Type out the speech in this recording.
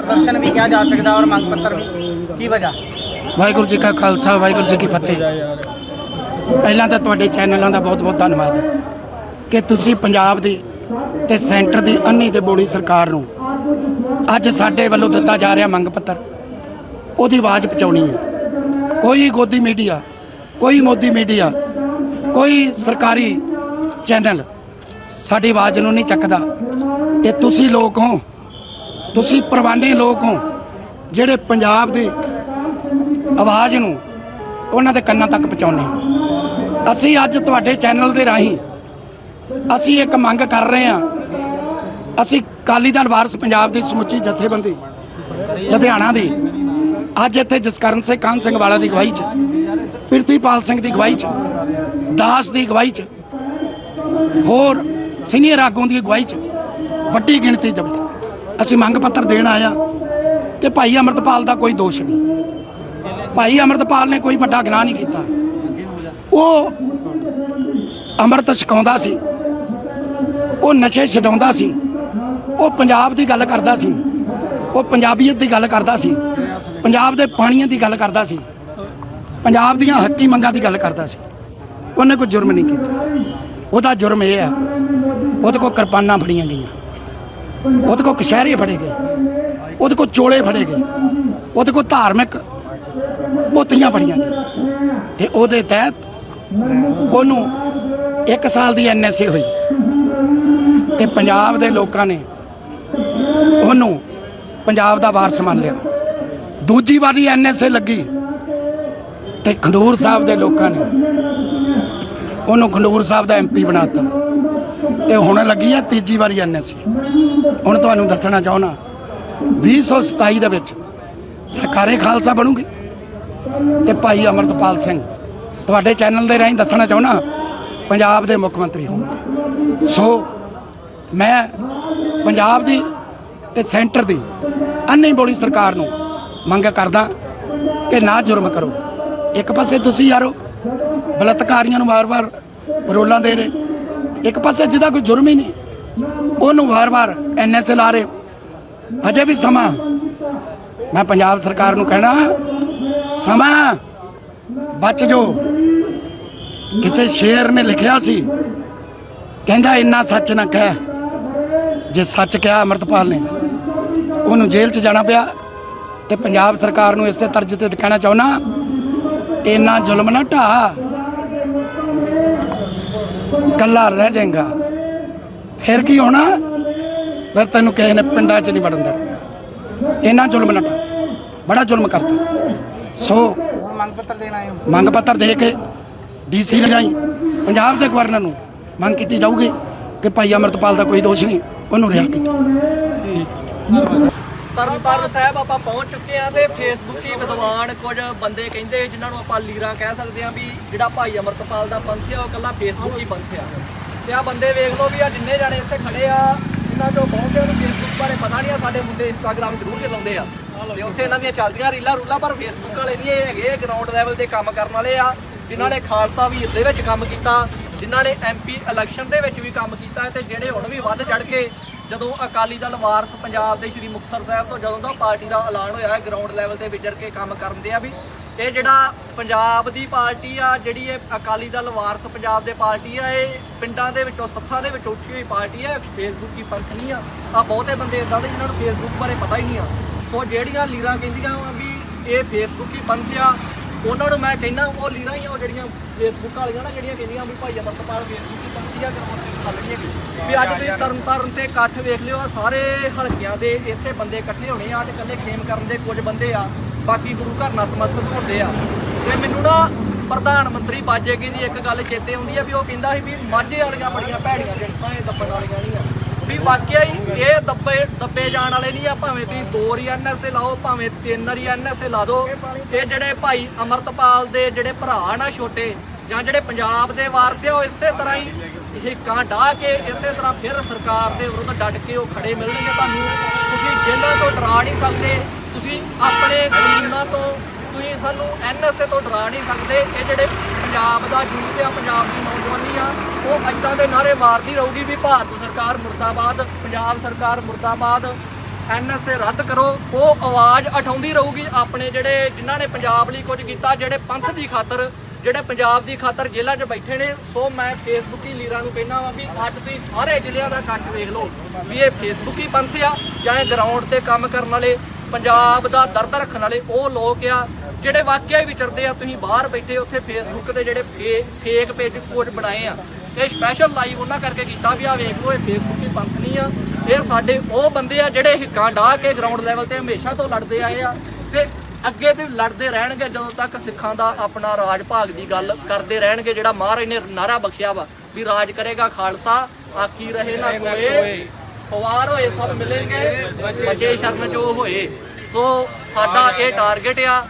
ਪ੍ਰਦਰਸ਼ਨ ਵੀ ਕਿਹਾ ਜਾ ਸਕਦਾ ਔਰ ਮੰਗ ਪੱਤਰ ਵੀ। ਕੀ ਵਜ੍ਹਾ? ਵਾਹਿਗੁਰੂ ਜੀ ਕਾ ਖਾਲਸਾ, ਵਾਹਿਗੁਰੂ ਜੀ ਕੀ ਫਤਿਹ। ਪਹਿਲਾਂ ਤਾਂ ਤੁਹਾਡੇ ਚੈਨਲਾਂ ਦਾ ਬਹੁਤ ਬਹੁਤ ਧੰਨਵਾਦ ਕਿ ਤੁਸੀਂ ਪੰਜਾਬ ਦੀ ਤੇ ਸੈਂਟਰ ਦੀ ਅੰਨੀ ਤੇ ਬੋਲੀ ਸਰਕਾਰ ਨੂੰ ਅੱਜ ਸਾਡੇ ਵੱਲੋਂ ਦਿੱਤਾ ਜਾ ਰਿਹਾ ਮੰਗ ਪੱਤਰ, ਉਹਦੀ ਆਵਾਜ਼ ਪਹੁੰਚਾਉਣੀ ਹੈ। ਕੋਈ ਗੋਦੀ ਮੀਡੀਆ, ਕੋਈ ਮੋਦੀ ਮੀਡੀਆ, ਕੋਈ ਸਰਕਾਰੀ ਚੈਨਲ ਸਾਡੀ ਆਵਾਜ਼ ਨੂੰ ਨਹੀਂ ਚੱਕਦਾ। ਇਹ ਤੁਸੀਂ ਲੋਕ ਹੋ ਤੁਸੀਂ ਪ੍ਰਵਾਨੀ ਲੋਕ ਹੋ, ਜਿਹੜੇ ਪੰਜਾਬ ਦੀ ਆਵਾਜ਼ ਨੂੰ ਉਹਨਾਂ ਦੇ ਕੰਨਾਂ ਤੱਕ ਪਹੁੰਚਾਉਂਦੇ ਹੋ। ਅਸੀਂ ਅੱਜ ਤੁਹਾਡੇ ਚੈਨਲ ਦੇ ਰਾਹੀਂ ਅਸੀਂ ਇੱਕ ਮੰਗ ਕਰ ਰਹੇ ਹਾਂ। ਅਸੀਂ ਕਾਲੀ ਦਲ ਵਾਰਸ ਪੰਜਾਬ ਦੀ ਸਮੁੱਚੀ ਜਥੇਬੰਦੀ ਲੁਧਿਆਣਾ ਦੀ, ਅੱਜ ਇੱਥੇ ਜਸਕਰਨ ਸਿੰਘ ਕਾਨ ਸਿੰਘ ਵਾਲਾ ਦੀ ਅਗਵਾਈ 'ਚ, ਪ੍ਰਿਤੀਪਾਲ ਸਿੰਘ ਦੀ ਅਗਵਾਈ 'ਚ, ਦਾਸ ਦੀ ਅਗਵਾਈ 'ਚ, ਹੋਰ ਸੀਨੀਅਰ ਆਗੂਆਂ ਦੀ ਅਗਵਾਈ 'ਚ ਵੱਡੀ ਗਿਣਤੀ ਦੇ ਵਿੱਚ ਅਸੀਂ ਮੰਗ ਪੱਤਰ ਦੇਣ ਆਇਆ ਕਿ ਭਾਈ ਅਮਰਤਪਾਲ ਦਾ ਕੋਈ ਦੋਸ਼ ਨਹੀਂ। ਭਾਈ ਅਮਰਤਪਾਲ ਨੇ ਕੋਈ ਵੱਡਾ ਗੁਨਾਹ ਨਹੀਂ ਕੀਤਾ। ਉਹ ਅੰਮ੍ਰਿਤ ਛਕਾਉਂਦਾ ਸੀ। ਉਹ ਨਸ਼ੇ ਛਡਾਉਂਦਾ ਸੀ। ਉਹ ਪੰਜਾਬ ਦੀ ਗੱਲ ਕਰਦਾ ਸੀ। ਉਹ ਪੰਜਾਬੀਅਤ ਦੀ ਗੱਲ ਕਰਦਾ ਸੀ। ਪੰਜਾਬ ਦੇ ਪਾਣੀਆਂ ਦੀ ਗੱਲ ਕਰਦਾ ਸੀ। ਪੰਜਾਬ ਦੀਆਂ ਹੱਕੀ ਮੰਗਾਂ ਦੀ ਗੱਲ ਕਰਦਾ ਸੀ। ਉਹਨੇ ਕੋਈ ਜੁਰਮ ਨਹੀਂ ਕੀਤਾ। ਉਹਦਾ ਜੁਰਮ ਇਹ ਹੈ, ਉਹਦੇ ਕੋਲ ਕਿਰਪਾਨਾਂ ਫੜੀਆਂ ਗਈਆਂ। ਉਹਦੇ ਕੋਲ ਕਸ਼ਹਿਰੇ ਫੜੇ ਗਏ। ਉਹਦੇ ਕੋਲ ਚੋਲੇ ਫੜੇ ਗਏ। ਉਹਦੇ ਕੋਲ ਧਾਰਮਿਕ ਪੋਤੀਆਂ ਫੜੀਆਂ ਗਈਆਂ। ਤੇ ਉਹਦੇ ਤਹਿਤ ਉਹਨੂੰ 1 ਸਾਲ ਦੀ ਐਨਐਸਏ ਹੋਈ। ਤੇ ਪੰਜਾਬ ਦੇ ਲੋਕਾਂ ਨੇ ਉਹਨੂੰ ਪੰਜਾਬ ਦਾ ਵਾਰਸ ਮੰਨ ਲਿਆ। ਦੂਜੀ ਵਾਰੀ ਐਨਐਸਏ ਲੱਗੀ ਤੇ ਖੰਡੂਰ ਸਾਹਿਬ ਦੇ ਲੋਕਾਂ ਨੇ ਉਹਨੂੰ ਖੰਡੂਰ ਸਾਹਿਬ ਦਾ ਐਮਪੀ ਬਣਾਤਾ। ਤੇ ਹੁਣ ਲੱਗੀ ਆ ਤੀਜੀ ਵਾਰੀ ਐਨਐਸਏ ਹੁਣ ਤੁਹਾਨੂੰ ਦੱਸਣਾ ਚਾਹੁੰਦਾ 2027 ਦੇ ਵਿੱਚ ਸਰਕਾਰੇ ਖਾਲਸਾ ਬਣੂਗੀ। ਤੇ ਭਾਈ ਅਮਰਤਪਾਲ ਸਿੰਘ, ਤੁਹਾਡੇ ਚੈਨਲ ਦੇ ਰਾਹੀਂ ਦੱਸਣਾ ਚਾਹੁੰਦਾ, ਪੰਜਾਬ ਦੇ ਮੁੱਖ ਮੰਤਰੀ ਹੋਣਗੇ ਸੋ, ਮੈਂ ਪੰਜਾਬ ਦੀ ਤੇ ਸੈਂਟਰ ਦੀ ਅੰਨੀ ਬੋਲੀ ਸਰਕਾਰ ਨੂੰ ਮੰਗ ਕਰਦਾ ਕਿ ਨਾ ਜੁਰਮ ਕਰੋ। ਇੱਕ ਪਾਸੇ ਤੁਸੀਂ ਯਾਰੋ, ਬਲਤਕਾਰੀਆਂ ਨੂੰ ਵਾਰ-ਵਾਰ ਰੋਲਾਂ ਦੇ ਰਹੇ ਇੱਕ ਪਾਸੇ ਜਿਹਦਾ ਕੋਈ ਜੁਰਮ ਹੀ ਨਹੀਂ, ਉਹਨੂੰ ਵਾਰ-ਵਾਰ ਐਨਐਸਏ ਲਾ ਰਹੇ ਅਜੇ ਵੀ ਸਮਾਂ। ਮੈਂ ਪੰਜਾਬ ਸਰਕਾਰ ਨੂੰ ਕਹਿਣਾ, ਸਮਾਂ। ਬਚ ਜੋ। ਕਿਸੇ ਸ਼ੇਰ ਨੇ ਲਿਖਿਆ ਸੀ, ਕਹਿੰਦਾ ਇੰਨਾ ਸੱਚ ਨਾ ਕਹਿ। ਜੇ ਸੱਚ ਕਿਹਾ ਅਮਰਤਪਾਲ ਨੇ, ਉਹਨੂੰ ਜੇਲ੍ਹ 'ਚ ਜਾਣਾ ਪਿਆ। ਤੇ ਪੰਜਾਬ ਸਰਕਾਰ ਨੂੰ ਇਸੇ ਤਰਜ ਤੇ ਕਹਿਣਾ ਚਾਹੁੰਨਾ ਇੰਨਾ ਜ਼ੁਲਮ ਨਾ ਢਾ ਕੱਲਾ ਰਹਿ ਜਾਏਗਾ। ਫਿਰ ਕੀ ਹੋਣਾ? ਫਿਰ ਤੈਨੂੰ ਕਿਸੇ ਨੇ ਪਿੰਡਾਂ 'ਚ ਨਹੀਂ ਵੜਨ ਦੇਣਾ। ਇੰਨਾ ਜ਼ੁਲਮ ਨਾ ਢਾ ਬੜਾ ਜ਼ੁਲਮ ਕਰਤਾ। ਸੋ ਮੰਗ ਪੱਤਰ ਦੇਣ ਆਏ ਹੋ? ਮੰਗ ਪੱਤਰ ਦੇ ਕੇ ਡੀਸੀ ਰਾਹੀਂ ਪੰਜਾਬ ਦੇ ਗਵਰਨਰ ਨੂੰ ਮੰਗ ਕੀਤੀ ਜਾਊਗੀ ਕਿ ਭਾਈ ਅਮਰਤਪਾਲ ਦਾ ਕੋਈ ਦੋਸ਼ ਨਹੀਂ ਉਹਨੂੰ ਰਿਹਾ ਕੀਤਾ। ਤਰਨਤਾਰਨ ਸਾਹਿਬ ਆਪਾਂ ਪਹੁੰਚ ਚੁੱਕੇ ਆ ਤੇ ਫੇਸਬੁੱਕੀ ਵਿਦਵਾਨ ਕੁਝ ਬੰਦੇ ਕਹਿੰਦੇ ਜਿਨ੍ਹਾਂ ਨੂੰ ਆਪਾਂ ਲੀਰਾਂ ਕਹਿ ਸਕਦੇ ਆ ਵੀ ਜਿਹੜਾ ਭਾਈ ਅਮਰਤਪਾਲ ਦਾ ਪੰਥ ਆ, ਉਹ ਕੱਲਾ ਫੇਸਬੁੱਕ ਹੀ ਪੰਥ ਆ। ਤੇ ਆ ਬੰਦੇ ਵੇਖ ਲਓ ਵੀ ਆ ਜਿੰਨੇ ਜਾਣੇ ਇੱਥੇ ਖੜੇ ਆ, ਇਹਨਾਂ ਚੋਂ ਬਹੁਤਿਆਂ ਨੂੰ ਫੇਸਬੁੱਕ ਬਾਰੇ ਪਤਾ ਨਹੀਂ ਆ, ਸਾਡੇ ਮੁੰਡੇ ਇੰਸਟਾਗ੍ਰਾਮ ਜ਼ਰੂਰ ਚਲਾਉਂਦੇ ਆ। ਤੇ ਉੱਥੇ ਇਹਨਾਂ ਦੀਆਂ ਚੱਲਦੀਆਂ ਰੀਲਾਂ ਰੂਲਾਂ, ਪਰ ਫੇਸਬੁੱਕ ਵਾਲੇ ਨਹੀਂ ਇਹ ਹੈਗੇ ਗਰਾਊਂਡ ਲੈਵਲ ਤੇ ਕੰਮ ਕਰਨ ਵਾਲੇ ਆ, ਜਿਨ੍ਹਾਂ ਨੇ ਖਾਲਸਾ ਵੀਰ ਦੇ ਵਿੱਚ ਕੰਮ ਕੀਤਾ, ਜਿਨ੍ਹਾਂ ਨੇ ਐਮਪੀ ਇਲੈਕਸ਼ਨ ਦੇ ਵਿੱਚ ਵੀ ਕੰਮ ਕੀਤਾ ਹੈ ਤੇ ਜਿਹੜੇ ਹੁਣ ਵੀ ਵੱਧ ਚੜ ਕੇ ਜਦੋਂ ਅਕਾਲੀ ਦਲ ਵਾਰਸ ਪੰਜਾਬ ਦੇ ਸ਼੍ਰੀ ਮੁਕਤਸਰ ਸਾਹਿਬ ਤੋਂ ਜਦੋਂ ਦਾ ਪਾਰਟੀ ਦਾ ਐਲਾਨ ਹੋਇਆ ਹੈ ਗਰਾਊਂਡ ਲੈਵਲ ਤੇ ਵਿਚਰ ਕੇ ਕੰਮ ਕਰਦੇ ਆ ਵੀ, ਇਹ ਜਿਹੜਾ ਪੰਜਾਬ ਦੀ ਪਾਰਟੀ ਆ, ਜਿਹੜੀ ਇਹ ਅਕਾਲੀ ਦਲ ਵਾਰਸ ਪੰਜਾਬ ਦੇ ਪਾਰਟੀ ਆ, ਇਹ ਪਿੰਡਾਂ ਦੇ ਵਿੱਚੋਂ, ਸੱਥਾਂ ਦੇ ਵਿੱਚੋਂ ਉੱਠੀ ਹੋਈ ਪਾਰਟੀ ਆ ਫੇਸਬੁੱਕ ਦੀ ਪੰਥ ਨਹੀਂ ਆ। ਆ ਬਹੁਤੇ ਬੰਦੇ ਇਦਾਂ ਦੇ ਜਿਨ੍ਹਾਂ ਨੂੰ ਫੇਸਬੁੱਕ ਬਾਰੇ ਪਤਾ ਹੀ ਨਹੀਂ ਆ। ਸੋ ਜਿਹੜੀਆਂ ਲੀਰਾਂ ਕਹਿੰਦੀਆਂ ਵਾ ਵੀ ਇਹ ਫੇਸਬੁੱਕ ਹੀ ਪੰਥ ਆ ਉਹਨਾਂ ਨੂੰ ਮੈਂ ਕਹਿੰਦਾ ਉਹ ਲੀਰਾਂ ਹੀ ਆ ਉਹ ਜਿਹੜੀਆਂ ਫੇਸਬੁੱਕ ਵਾਲੀਆਂ ਨਾ ਜਿਹੜੀਆਂ ਕਹਿੰਦੀਆਂ ਵੀ ਭਾਈ ਅਮਰਤਪਾਲ ਫੇਸਬੁੱਕ ਹੀ ਪੰਥ ਆ ਕਰਵਾਉਣ ਹੈਗੀ ਵੀ ਅੱਜ ਤੁਸੀਂ ਤਰਨ ਤਾਰਨ ਤੇ ਇਕੱਠ ਵੇਖ ਲਿਓ ਆਹ ਸਾਰੇ ਹਲਕਿਆਂ ਦੇ ਇੱਥੇ ਬੰਦੇ ਇਕੱਠੇ ਹੋਣੇ ਆ ਤੇ ਇਕੱਲੇ ਖੇਮ ਕਰਨ ਦੇ ਕੁਝ ਬੰਦੇ ਆ ਬਾਕੀ ਗੁਰੂ ਘਰ ਨਤਮਸਤਕ ਹੁੰਦੇ ਆ। ਤੇ ਮੈਨੂੰ ਨਾ ਪ੍ਰਧਾਨ ਮੰਤਰੀ ਬਾਜੇਗੀ ਦੀ ਇੱਕ ਗੱਲ ਚੇਤੇ ਆਉਂਦੀ ਆ ਵੀ ਉਹ ਕਹਿੰਦਾ ਸੀ ਵੀ ਮਾਝੇ ਵਾਲੀਆਂ ਬੜੀਆਂ ਭੈੜੀਆਂ ਜਿਣਸਾਂ ਇਹ ਦੱਬਣ ਵਾਲੀਆਂ ਨਹੀਂ ਆ। ਵੀ ਵਾਕਿਆ ਹੀ ਇਹ ਦੱਬੇ ਦੱਬੇ ਜਾਣ ਵਾਲੇ ਨਹੀਂ ਆ, ਭਾਵੇਂ ਤੁਸੀਂ ਦੋ ਵਾਰੀ ਐਨਐਸਏ ਲਾਓ ਭਾਵੇਂ ਤਿੰਨ ਵਾਰੀ ਐਨਐਸਏ ਲਾ ਦਿਓ। ਇਹ ਜਿਹੜੇ ਭਾਈ ਅਮਰਤਪਾਲ ਦੇ ਜਿਹੜੇ ਭਰਾ ਨਾ ਛੋਟੇ, ਜਾਂ ਜਿਹੜੇ ਪੰਜਾਬ ਦੇ ਵਾਰਸ ਆ, ਉਹ ਇਸੇ ਤਰ੍ਹਾਂ ਹੀ ਹਿੱਕਾਂ ਢਾਹ ਕੇ ਇਸੇ ਤਰ੍ਹਾਂ ਫਿਰ ਸਰਕਾਰ ਦੇ ਵਿਰੁੱਧ ਡਟ ਕੇ ਉਹ ਖੜੇ ਮਿਲਣਗੇ ਤੁਹਾਨੂੰ। ਤੁਸੀਂ ਜੇਲ੍ਹਾਂ ਤੋਂ ਡਰਾ ਨਹੀਂ ਸਕਦੇ, ਤੁਸੀਂ ਆਪਣੇ ਕਾਨੂੰਨਾਂ ਤੋਂ ਤੁਸੀਂ ਸਾਨੂੰ ਐਨਐਸਏ ਤੋਂ ਡਰਾ ਨਹੀਂ ਸਕਦੇ। ਇਹ ਜਿਹੜੇ ਪੰਜਾਬ ਦਾ ਯੂਥ ਆ, ਪੰਜਾਬ ਦੀ ਨੌਜਵਾਨੀ ਆ, ਉਹ ਏਦਾਂ ਦੇ ਨਾਰੇ ਮਾਰਦੀ ਰਹੂਗੀ ਵੀ ਭਾਰਤ ਸਰਕਾਰ ਮੁਰਦਾਬਾਦ, ਪੰਜਾਬ ਸਰਕਾਰ ਮੁਰਦਾਬਾਦ, ਐਨਐਸਏ ਰੱਦ ਕਰੋ। ਉਹ ਆਵਾਜ਼ ਉਠਾਉਂਦੀ ਰਹੂਗੀ ਆਪਣੇ ਜਿਹੜੇ, ਜਿਨ੍ਹਾਂ ਨੇ ਪੰਜਾਬ ਲਈ ਕੁਝ ਕੀਤਾ, ਜਿਹੜੇ ਪੰਥ ਦੀ ਖਾਤਰ, ਜਿਹੜੇ ਪੰਜਾਬ ਦੀ ਖਾਤਰ ਜ਼ਿਲ੍ਹਾ 'ਚ ਬੈਠੇ ਨੇ। ਸੋ ਮੈਂ ਫੇਸਬੁੱਕੀ ਲੀਡਰਾਂ ਨੂੰ ਕਹਿਣਾ ਵਾਂ ਵੀ ਅੱਜ ਤੁਸੀਂ ਸਾਰੇ ਜ਼ਿਲ੍ਹਿਆਂ ਦਾ ਇਕੱਠ ਵੇਖ ਲਓ ਵੀ ਇਹ ਫੇਸਬੁੱਕੀ ਪੰਥ ਆ ਜਾਂ ਇਹ ਗਰਾਊਂਡ ਤੇ ਕੰਮ ਕਰਨ ਵਾਲੇ, ਪੰਜਾਬ ਦਾ ਦਰਦ ਰੱਖਣ ਵਾਲੇ, ਉਹ ਲੋਕ ਆ ਜਿਹੜੇ ਵਾਕਿਆ ਵਿਚਰਦੇ ਆ ਤੁਸੀਂ ਬਾਹਰ ਬੈਠੇ ਉੱਥੇ ਫੇਸਬੁੱਕ ਤੇ ਜਿਹੜੇ ਫੇਕ ਪੇਜ ਕੋਡ ਬਣਾਏ ਆ ਇਹ ਸਪੈਸ਼ਲ ਲਾਈਵ ਉਹਨਾਂ ਕਰਕੇ ਕੀਤਾ ਵੀ ਆ ਵੇਖ ਲਓ ਇਹ ਫੇਸਬੁੱਕੀ ਪੰਥ ਨਹੀਂ ਆ ਇਹ ਸਾਡੇ ਉਹ ਬੰਦੇ ਆ ਜਿਹੜੇ ਹਿੱਕਾਂ ਡਾਹ ਕੇ ਗਰਾਊਂਡ ਲੈਵਲ ਤੇ ਹਮੇਸ਼ਾ ਤੋਂ ਲੜਦੇ ਆਏ ਆ ਤੇ ਅੱਗੇ ਤੇ ਲੜਦੇ ਰਹਿਣਗੇ ਜਦੋਂ ਤੱਕ ਸਿੱਖਾਂ ਦਾ ਆਪਣਾ ਰਾਜ ਭਾਗ ਦੀ ਗੱਲ ਕਰਦੇ ਰਹਿਣਗੇ ਜਿਹੜਾ ਮਹਾਰਾਜ ਨੇ ਨਾਰਾ ਬਖਸ਼ਿਆ ਵਾ ਵੀ ਰਾਜ ਕਰੇਗਾ ਖਾਲਸਾ ਆਕੀ ਰਹੇ ਨਾ ਕੋਏ ਪਵਾਰ ਹੋਏ ਸਭ ਮਿਲਣਗੇ ਬੱਚੇ ਸ਼ਰਨ ਜੋ ਹੋਏ। ਸੋ ਸਾਡਾ ਇਹ ਟਾਰਗੇਟ ਆ।